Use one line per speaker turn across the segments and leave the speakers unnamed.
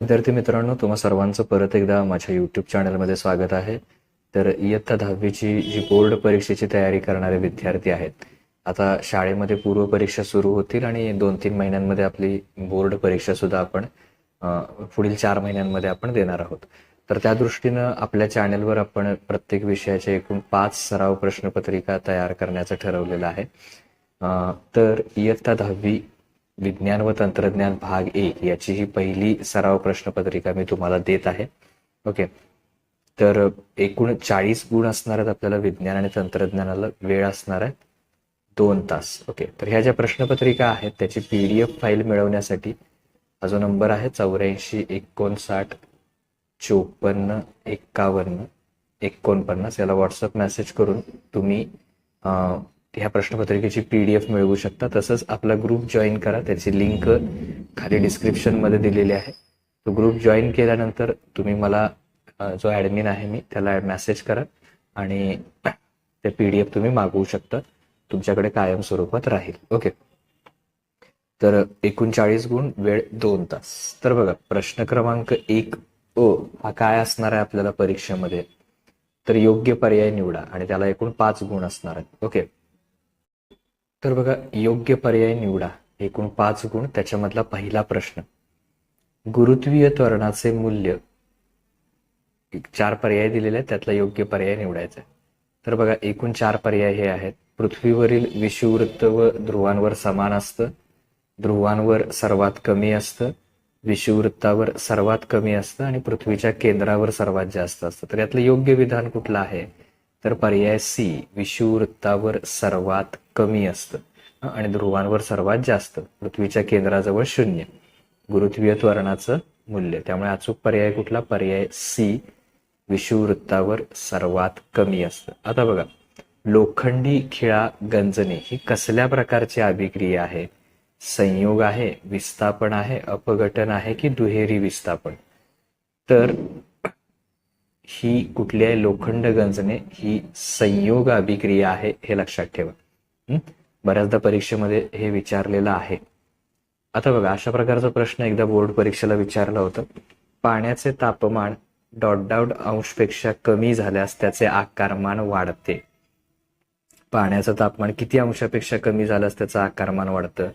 विद्यार्थी मित्रांनो तुम्हा सर्वांचं परत एकदा माझ्या यूट्यूब चॅनलमध्ये स्वागत आहे. तर इयत्ता दहावीची जी बोर्ड परीक्षेची तयारी करणारे विद्यार्थी आहेत आता शाळेमध्ये पूर्व परीक्षा सुरू होतील आणि दोन तीन महिन्यांमध्ये आपली बोर्ड परीक्षा सुद्धा आपण पुढील चार महिन्यांमध्ये आपण देणार आहोत. तर त्या दृष्टीनं आपल्या चॅनलवर आपण प्रत्येक विषयाचे एकूण पाच सराव प्रश्नपत्रिका तयार करण्याचं ठरवलेलं आहे. तर इयत्ता दहावी विज्ञान व तंत्रज्ञान भाग एक याची ही पहिली सराव प्रश्नपत्रिका मी तुम्हाला देत आहे. ओके. तर एकूण चाळीस गुण असणार आहेत आपल्याला विज्ञान आणि तंत्रज्ञानाला. वेळ असणार आहे दोन तास. ओके. तर ह्या ज्या प्रश्नपत्रिका आहेत त्याची पी डी एफ फाईल मिळवण्यासाठी हा जो नंबर आहे चौऱ्याऐंशी एकोणसाठ चोपन्न एक्कावन्न एकोणपन्नास याला व्हॉट्सअप मेसेज करून तुम्ही ह्या प्रश्नपत्रिकेची पी डी एफ मिळवू शकता. तसंच आपला ग्रुप जॉईन करा. त्याची लिंक खाली डिस्क्रिप्शनमध्ये दिलेली आहे. तो ग्रुप जॉईन केल्यानंतर तुम्ही मला जो ॲडमिन आहे मी त्याला मेसेज करा आणि ते पी डी एफ तुम्ही मागवू शकता. तुमच्याकडे कायम स्वरूपात राहील. ओके तर एकोणचाळीस गुण वेळ दोन तास. तर बघा प्रश्न क्रमांक एक ओ हा काय असणार आहे आपल्याला परीक्षेमध्ये? तर योग्य पर्याय निवडा आणि त्याला एकूण पाच गुण असणार आहेत. ओके तर बघा योग्य पर्याय निवडा. एकूण पाच गुण त्याच्यामधला पहिला प्रश्न. गुरुत्वीय त्वरणाचे मूल्य. चार पर्याय दिलेले आहेत त्यातला योग्य पर्याय निवडायचा. तर बघा एकूण चार पर्याय हे आहेत. पृथ्वीवरील विषुववृत्त व ध्रुवांवर समान असतं. ध्रुवांवर सर्वात कमी असतं. विषुववृत्तावर सर्वात कमी असतं. आणि पृथ्वीच्या केंद्रावर सर्वात जास्त असतं. तर यातलं योग्य विधान कुठलं आहे? तर पर्याय सी विषुववृत्तावर सर्वात कमी असतं. आणि ध्रुवांवर सर्वात जास्त. पृथ्वीच्या केंद्राजवळ शून्य. गुरुत्वीय त्वरणाचं मूल्य. त्यामुळे अचूक पर्याय कुठला? पर्याय सी विषुववृत्तावर सर्वात कमी असतं. आता बघा. लोखंडी खिळा गंजणे ही कसल्या प्रकारची अभिक्रिया आहे? संयोग आहे विस्थापन आहे अपघटन आहे की दुहेरी विस्थापन? तर ही कुठली आहे लोखंड गंजणे ही संयोग अभिक्रिया आहे हे लक्षात ठेवा. बऱ्याचदा परीक्षेमध्ये हे विचारलेलं आहे. आता बघा अशा प्रकारचा प्रश्न एकदा बोर्ड परीक्षेला विचारला होता. पाण्याचे तापमान डॉट डॉट अंशपेक्षा कमी झाल्यास त्याचे आकारमान वाढते. पाण्याचं तापमान किती अंशापेक्षा कमी झाल्यास त्याचं आकारमान वाढतं?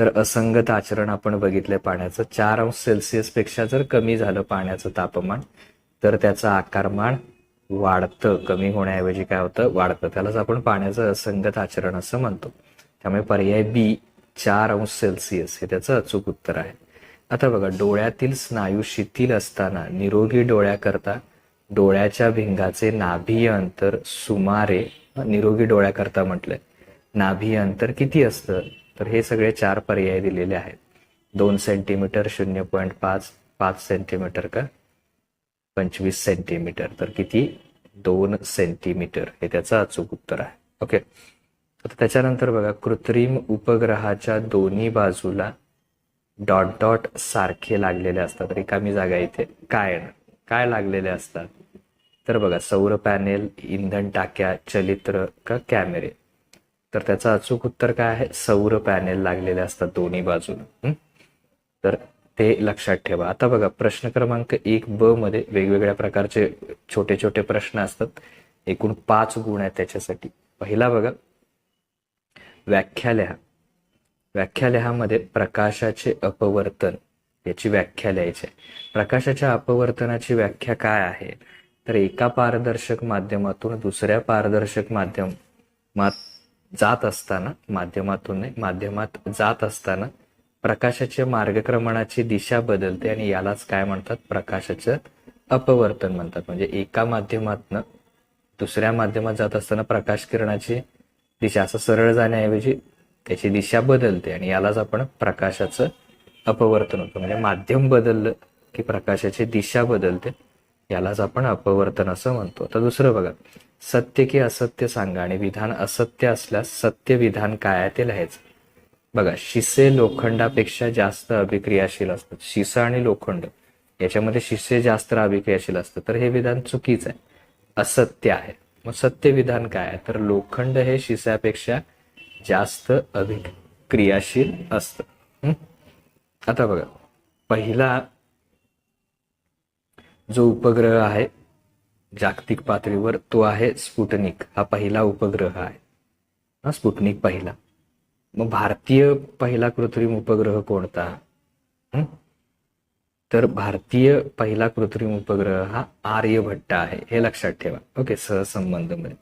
तर असंगत आचरण आपण बघितलंय पाण्याचं. चार अंश सेल्सिअसपेक्षा जर कमी झालं पाण्याचं तापमान तर त्याचं आकारमान वाढतं कमी होण्याऐवजी काय होतं? वाढतं. त्यालाच आपण पाण्याचं असंगत आचरण असं म्हणतो. त्यामुळे पर्याय बी चार अंश सेल्सिअस हे त्याचं अचूक उत्तर आहे. आता बघा डोळ्यातील स्नायू शिथिल असताना निरोगी डोळ्याकरता डोळ्याच्या भिंगाचे नाभीय अंतर सुमारे निरोगी डोळ्याकरता म्हटलंय नाभीय अंतर किती असतं? तर हे सगळे चार पर्याय दिलेले आहेत. दोन सेंटीमीटर शून्य पॉईंट पाच पाच सेंटीमीटर का? पंचवीस सेंटीमीटर तर किती? दोन सेंटीमीटर हे त्याचं अचूक उत्तर आहे. ओके आता त्याच्यानंतर बघा कृत्रिम उपग्रहाच्या दोन्ही बाजूला डॉट डॉट सारखे लागलेले असतात. रिकामी जागा इथे. काय? काय लागलेले असतात? तर बघा सौर पॅनेल इंधन टाक्या चलित्र का कॅमेरे तर त्याचं अचूक उत्तर काय आहे? सौर पॅनेल लागलेले असतात दोन्ही बाजूला. तर ते लक्षात ठेवा. आता बघा प्रश्न क्रमांक एक ब मध्ये वेगवेगळ्या प्रकारचे छोटे छोटे प्रश्न असतात. एकूण पाच गुण आहेत त्याच्यासाठी. पहिला बघा व्याख्या लिहा व्याख्या लिहामध्ये प्रकाशाचे अपवर्तन याची व्याख्या लिहायची आहे. प्रकाशाच्या अपवर्तनाची व्याख्या काय आहे? तर एका पारदर्शक माध्यमातून दुसऱ्या पारदर्शक माध्यमात जात असताना माध्यमातून माध्यमात जात असताना प्रकाशाच्या मार्गक्रमणाची दिशा बदलते आणि यालाच काय म्हणतात? प्रकाशाचं अपवर्तन म्हणतात. म्हणजे एका माध्यमातनं दुसऱ्या माध्यमात जात असताना प्रकाश किरणाची दिशा असं सरळ जाण्याऐवजी त्याची दिशा बदलते आणि यालाच आपण प्रकाशाचं अपवर्तन होतं म्हणजे माध्यम बदललं की प्रकाशाची दिशा बदलते यालाच आपण अपवर्तन असं म्हणतो. आता दुसरं बघा सत्य की असत्य सांगा आणि विधान असत्य असल्यास सत्य विधान काय आहे ते लिहायचं. बघा शिसे लोखंडापेक्षा जास्त अभिक्रियाशील असतात. शिसा आणि लोखंड याच्यामध्ये शिसे जास्त अभिक्रियाशील असतं तर हे विधान चुकीचं आहे. असत्य आहे. मग सत्य विधान काय आहे? तर लोखंड हे शिस्यापेक्षा जास्त अभिक्रियाशील असतं. आता बघा पहिला जो उपग्रह आहे जागतिक पातळीवर तो आहे स्पुटनिक. हा पहिला उपग्रह आहे. हा स्पुटनिक पहिला. मग भारतीय पहिला कृत्रिम उपग्रह कोणता? तर भारतीय पहिला कृत्रिम उपग्रह हा आर्यभट्ट आहे हे लक्षात ठेवा. ओके सहसंबंधमध्ये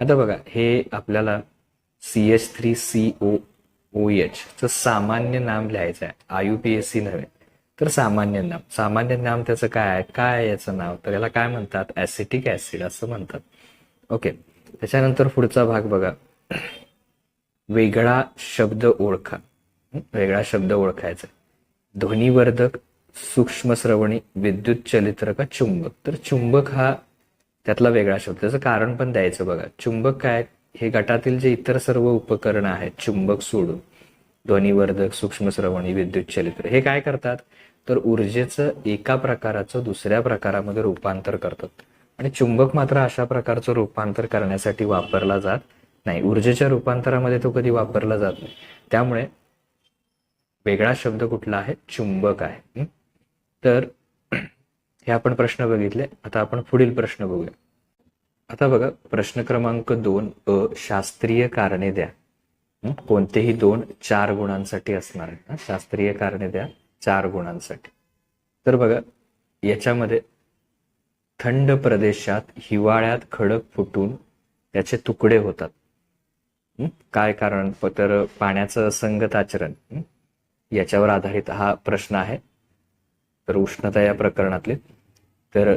आता बघा हे आपल्याला C H three C O O H चं सामान्य नाम लिहायचं आहे. आयुपीएससी नव्हे तर सामान्य नाम. सामान्य नाम त्याचं काय आहे? काय आहे याचं नाव? तर याला काय म्हणतात? ऍसिटिक ऍसिड असं म्हणतात. ओके त्याच्यानंतर पुढचा भाग बघा. वेगळा शब्द ओळखा. वेगळा शब्द ओळखायचा. ध्वनिवर्धक सूक्ष्म श्रवणी विद्युत चलित्र का चुंबक. तर चुंबक हा त्यातला वेगळा शब्द. त्याचं कारण पण द्यायचं बघा. चुंबक काय? हे गटातील जे इतर सर्व उपकरणं आहेत चुंबक सोडून. ध्वनिवर्धक सूक्ष्म श्रवणी विद्युत चलित्र हे काय करतात? तर ऊर्जेचं एका प्रकाराचं दुसऱ्या प्रकारामध्ये रूपांतर करतात. आणि चुंबक मात्र अशा प्रकारचं रूपांतर करण्यासाठी वापरला जात नाही ऊर्जेच्या रूपांतरामध्ये तो कधी वापरला जात नाही. त्यामुळे वेगळा शब्द कुठला आहे? चुंबक आहे. तर हे आपण प्रश्न बघितले. आता आपण पुढील प्रश्न बघूया. आता बघा प्रश्न क्रमांक दोन अ शास्त्रीय कारणे द्या. कोणतेही दोन चार गुणांसाठी असणार आहेत. शास्त्रीय कारणे द्या चार गुणांसाठी. तर बघा याच्यामध्ये थंड प्रदेशात हिवाळ्यात खडक फुटून त्याचे तुकडे होतात. काय कारण? तर पाण्याचं संगत आचरण याच्यावर आधारित हा प्रश्न आहे. तर उष्णता या प्रकरणातले. तर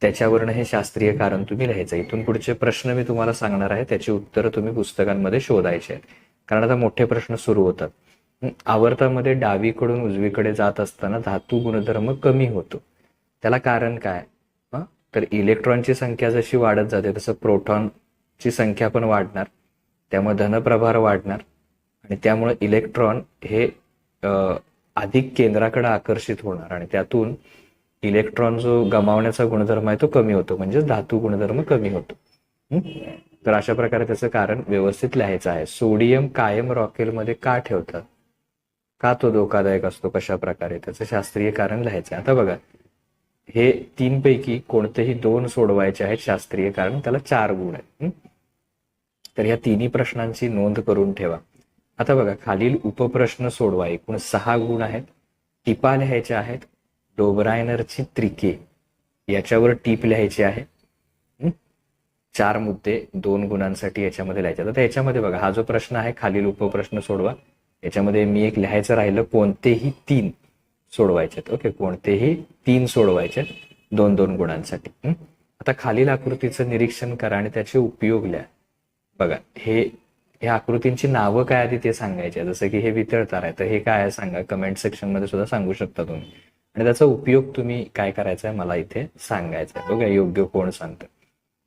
त्याच्यावरनं हे शास्त्रीय कारण तुम्ही लिहायचं. इथून पुढचे प्रश्न मी तुम्हाला सांगणार आहे. त्याची उत्तरं तुम्ही पुस्तकांमध्ये शोधायचे आहेत. कारण आता मोठे प्रश्न सुरू होतात. आवर्तामध्ये डावीकडून उजवीकडे जात असताना धातू गुणधर्म कमी होतो. त्याला कारण काय? तर इलेक्ट्रॉनची संख्या जशी वाढत जाते तसं प्रोटॉनची संख्या पण वाढणार. त्यामुळे धनप्रभार वाढणार आणि त्यामुळे इलेक्ट्रॉन हे अधिक केंद्राकडे आकर्षित होणार आणि त्यातून इलेक्ट्रॉन जो गमावण्याचा गुणधर्म आहे तो कमी होतो म्हणजे धातू गुणधर्म कमी होतो. तर अशा प्रकारे त्याचं कारण व्यवस्थित लिहायचं आहे. सोडियम कायम रॉकेलमध्ये का ठेवतात? का तो धोकादायक असतो? कशा प्रकारे? त्याचं शास्त्रीय कारण लिहायचं आहे. आता बघा हे तीन पैकी कोणतेही दोन सोडवायचे आहेत शास्त्रीय कारण त्याला चार गुण आहेत. तर या तिन्ही प्रश्नांची नोंद करून ठेवा. आता बघा खालील उपप्रश्न सोडवा. एकूण सहा गुण आहेत. टिपा लिहायच्या आहेत. डोबरायनरची त्रिके. याच्यावर टीप लिहायची आहे. चार मुद्दे दोन गुणांसाठी याच्यामध्ये लिहायचे आता याच्यामध्ये बघा हा जो प्रश्न आहे खालील उपप्रश्न सोडवा. याच्यामध्ये मी एक लिहायचं राहिलं कोणतेही तीन सोडवायचे ओके कोणतेही तीन सोडवायचे दोन दोन गुणांसाठी. आता खालील आकृतीचं निरीक्षण करा आणि त्याचे उपयोग लिहा. बघा हे ह्या आकृतींची नावं काय आधी ते सांगायचे जसं की हे वितळतार आहे तर हे काय आहे सांगा? कमेंट सेक्शनमध्ये सुद्धा सांगू शकता तुम्ही. आणि त्याचा उपयोग तुम्ही काय करायचा आहे मला इथे सांगायचा आहे बघा योग्य कोण सांगतं.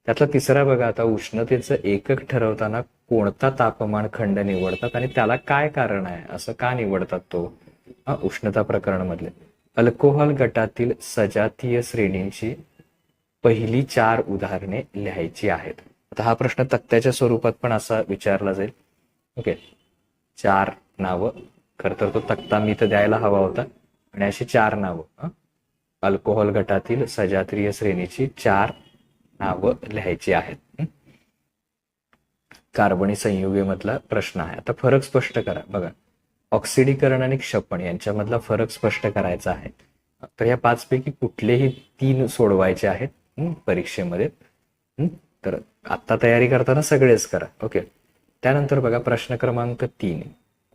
त्यातला तिसरा बघा आता उष्णतेचं एकक ठरवताना कोणता तापमान खंड निवडतात आणि त्याला काय कारण आहे? असं का निवडतात तो? उष्णता प्रकरण मधले अल्कोहोल गटातील सजातीय श्रेणींची पहिली चार उदाहरणे लिहायची आहेत. आता हा प्रश्न तक्त्याच्या स्वरूपात पण असा विचारला जाईल. ओके. चार नावं. खर तर तो तक्ता मी तर द्यायला हवा होता. आणि अशी चार नावं अल्कोहोल गटातील सजात्रीय श्रेणीची चार नावं लिहायची आहेत कार्बनी संयुगेमधला प्रश्न आहे. आता फरक स्पष्ट करा. बघा. ऑक्सिडीकरण आणि क्षपण यांच्यामधला फरक स्पष्ट करायचा आहे. तर या पाचपैकी कुठलेही तीन सोडवायचे आहेत परीक्षेमध्ये. तर आत्ता तयारी करताना सगळेच करा. ओके त्यानंतर बघा प्रश्न क्रमांक तीन.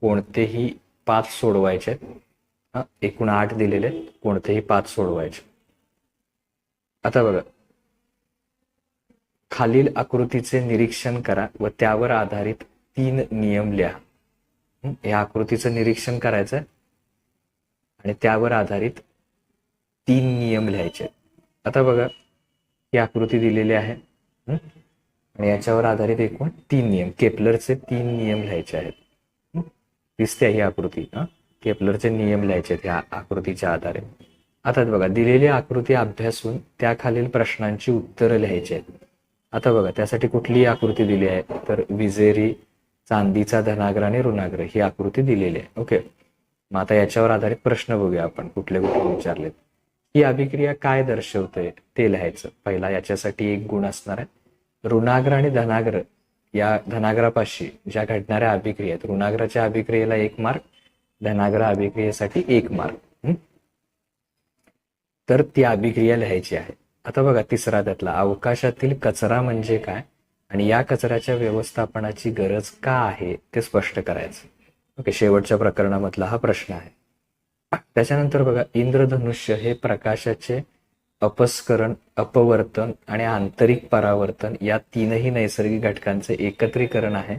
कोणतेही पाच सोडवायचे. आहेत एकूण आठ दिलेले आहेत. कोणतेही पाच सोडवायचे. आता बघा. खालील आकृतीचे निरीक्षण करा व त्यावर आधारित तीन नियम लिहा. या आकृतीचं निरीक्षण करायचं आणि त्यावर आधारित तीन नियम लिहायचे. आता बघा ही आकृती दिलेली आहे. आणि याच्यावर आधारित एकूण तीन नियम. केपलरचे तीन नियम लिहायचे आहेत. दिसते ही आकृती. हा? केपलरचे नियम लिहायचे आहेत ह्या आकृतीच्या आधारे. आता बघा दिलेली आकृती अभ्यासून त्या खालील प्रश्नांची उत्तरं लिहायची आहेत. आता बघा त्यासाठी कुठली आकृती दिली आहे? तर विजेरी चांदीचा धनाग्र आणि ऋणाग्र ही आकृती दिलेली आहे. ओके. मग आता याच्यावर आधारित प्रश्न बघूया आपण कुठले कुठले विचारलेत. ही अभिक्रिया काय दर्शवते ते लिहायचं. पहिला याच्यासाठी एक गुण असणार आहे. ऋणाग्र आणि धनाग्र या धनाग्रापाशी ज्या घडणाऱ्या अभिक्रिया आहेत ऋणाग्राच्या अभिक्रियेला एक मार्क धनाग्र अभिक्रियेसाठी एक मार्क तर ती अभिक्रिया लिहायची आहे. आता बघा तिसरा त्यातला अवकाशातील कचरा म्हणजे काय? आणि या कचऱ्याच्या व्यवस्थापनाची गरज का आहे? ते स्पष्ट करायचं. ओके शेवटच्या प्रकरणामधला हा प्रश्न आहे. त्याच्यानंतर बघा इंद्रधनुष्य हे प्रकाशाचे अपस्करण अपवर्तन आणि आंतरिक परावर्तन या तीनही नैसर्गिक घटकांचे एकत्रीकरण आहे.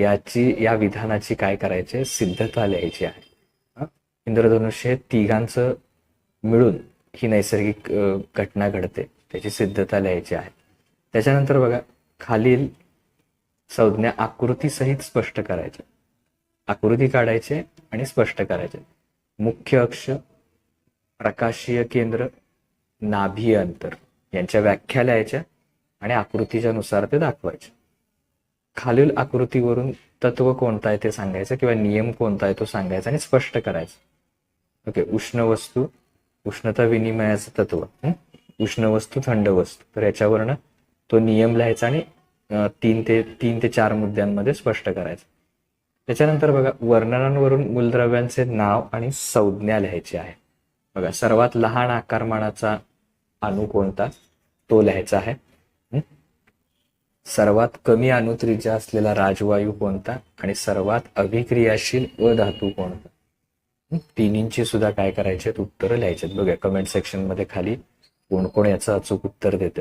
याची या विधानाची काय करायचे? सिद्धता लिहायची आहे. इंद्रधनुष्य हे तिघांचं मिळून ही नैसर्गिक घटना घडते. त्याची सिद्धता लिहायची आहे. त्याच्यानंतर बघा खालील संज्ञा आकृतीसहित स्पष्ट करायच्या आकृती काढायचे आणि स्पष्ट करायचे. मुख्य अक्ष प्रकाशीय केंद्र नाभीय अंतर. यांच्या व्याख्या लिहायच्या आणि आकृतीच्या नुसार ते दाखवायचे. खालील आकृतीवरून तत्व कोणता आहे ते सांगायचं किंवा नियम कोणता आहे तो सांगायचा आणि स्पष्ट करायचं. ओके उष्ण वस्तू उष्णता विनिमयाचं तत्व उष्ण वस्तू थंड वस्तू. तर याच्यावरनं तो नियम लिहायचा आणि तीन ते तीन ते चार मुद्द्यांमध्ये स्पष्ट करायचं. त्याच्यानंतर बघा वर्णनांवरून मूलद्रव्यांचे नाव आणि संज्ञा लिहायची आहे. बघा सर्वात लहान आकारमानाचा अणु कोणता? तो लिहायचा आहे. सर्वात कमी अणुत्रिज्या असलेला राजवायू कोणता? आणि सर्वात अभिक्रियाशील अधातू कोणता? तिन्हींची सुद्धा काय करायचे उत्तरं लिहायचे बघा कमेंट सेक्शनमध्ये खाली कोण कोण याचं अचूक उत्तर देते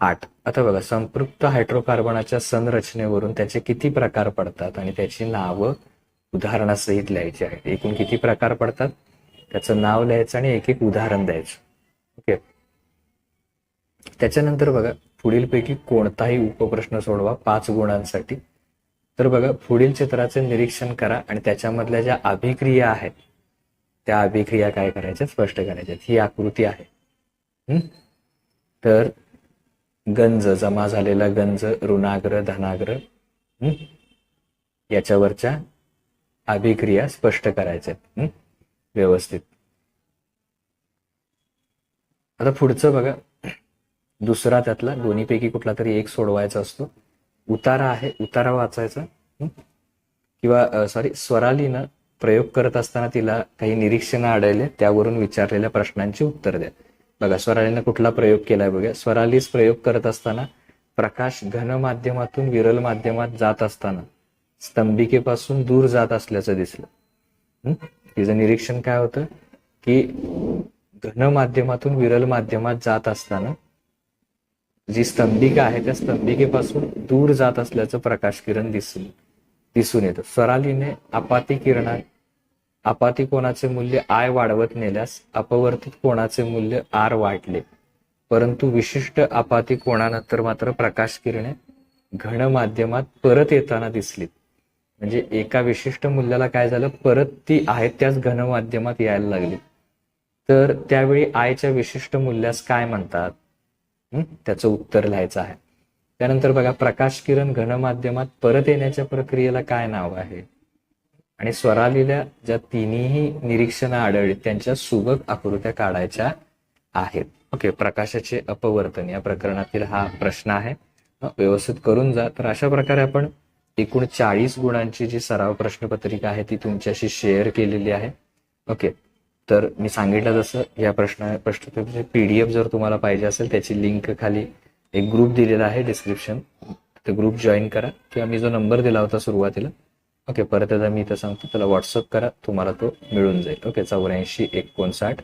आठ. आता बघा. संपृक्त हायड्रोकार्बनाच्या संरचनेवरून त्याचे किती प्रकार पडतात? आणि त्याची नावं उदाहरणासहित लिहायची आहेत. एकूण किती प्रकार पडतात? त्याचं नाव लिहायचं आणि एक एक उदाहरण द्यायचं. ओके. त्याच्यानंतर बघा पुढीलपैकी कोणताही उपप्रश्न सोडवा पाच गुणांसाठी. तर बघा पुढील चित्राचे निरीक्षण करा आणि त्याच्यामधल्या ज्या अभिक्रिया आहेत त्या अभिक्रिया काय करायच्या? स्पष्ट करायच्या. ही आकृती आहे. तर गंज जमा झालेला गंज ऋणाग्र धनाग्र याच्यावरच्या अभिक्रिया स्पष्ट करायच्या आहेत, व्यवस्थित. आता पुढचं बघा दुसरा त्यातला दोन्हीपैकी कुठला तरी एक सोडवायचा असतो. उतारा आहे उतारा वाचायचा. किंवा सॉरी स्वरालीनं प्रयोग करत असताना तिला काही निरीक्षणं आढळले त्यावरून विचारलेल्या प्रश्नांची उत्तर द्या. बघा स्वरालीनं कुठला प्रयोग केलाय बघा स्वरालीस प्रयोग करत असताना प्रकाश घन माध्यमातून विरल माध्यमात जात असताना स्तंभिकेपासून दूर जात असल्याचं दिसलं. तिचं निरीक्षण काय होतं? की घन माध्यमातून विरल माध्यमात जात असताना जी स्तंभिका आहे त्या स्तंभिकेपासून दूर जात असल्याचं प्रकाश किरण दिसून दिसून येतं. स्वरालीने आपाती किरणा आपाती कोणाचे मूल्य आय वाढवत नेल्यास अपवर्तित कोणाचे मूल्य आर वाढले. परंतु विशिष्ट आपाती कोणानंतर मात्र प्रकाश किरणे घन माध्यमात परत येताना दिसली म्हणजे एका विशिष्ट मूल्याला काय झालं? परत ती आहेत त्याच घन माध्यमात यायला लागली. तर त्यावेळी आयच्या विशिष्ट मूल्यास काय म्हणतात? त्याचं उत्तर लिहायचं आहे. त्यानंतर बघा प्रकाश किरण घन माध्यमात परत येण्याच्या प्रक्रियेला काय नाव आहे? आणि स्वरालीला ज्या तिन्ही निरीक्षणं आढळली त्यांच्या सुबक आकृत्या काढायच्या आहेत. ओके प्रकाशाचे अपवर्तन या प्रकरणातील हा प्रश्न आहे. व्यवस्थित करून जा. तर अशा प्रकारे आपण एकूण चाळीस गुणांची जी सराव प्रश्नपत्रिका आहे ती तुमच्याशी शेअर केलेली आहे. ओके तर मी सांगितलं जसं या प्रश्न प्रश्नपत्रिकेचे पीडीएफ जर तुम्हाला पाहिजे असेल त्याची लिंक खाली एक ग्रुप दिलेला आहे डिस्क्रिप्शन ते ग्रुप जॉईन करा. किंवा मी जो नंबर दिला होता सुरुवातीला ओके परत एकदा मी इथं सांगतो त्याला व्हॉट्सअप करा. तुम्हाला तो मिळून जाईल. ओके चौऱ्याऐंशी एकोणसाठ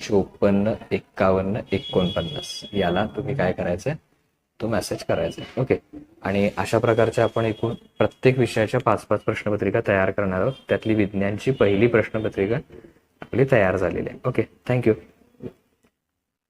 चोपन्न एक्कावन्न एकोणपन्नास. याला तुम्ही काय करायचंय? तो मेसेज करायचा आहे ओके आणि अशा प्रकारच्या आपण एकूण प्रत्येक विषयाच्या पाच पाच प्रश्नपत्रिका तयार करणार आहोत. त्यातली विज्ञानची पहिली प्रश्नपत्रिका आपली तयार झालेली आहे. Okay thank you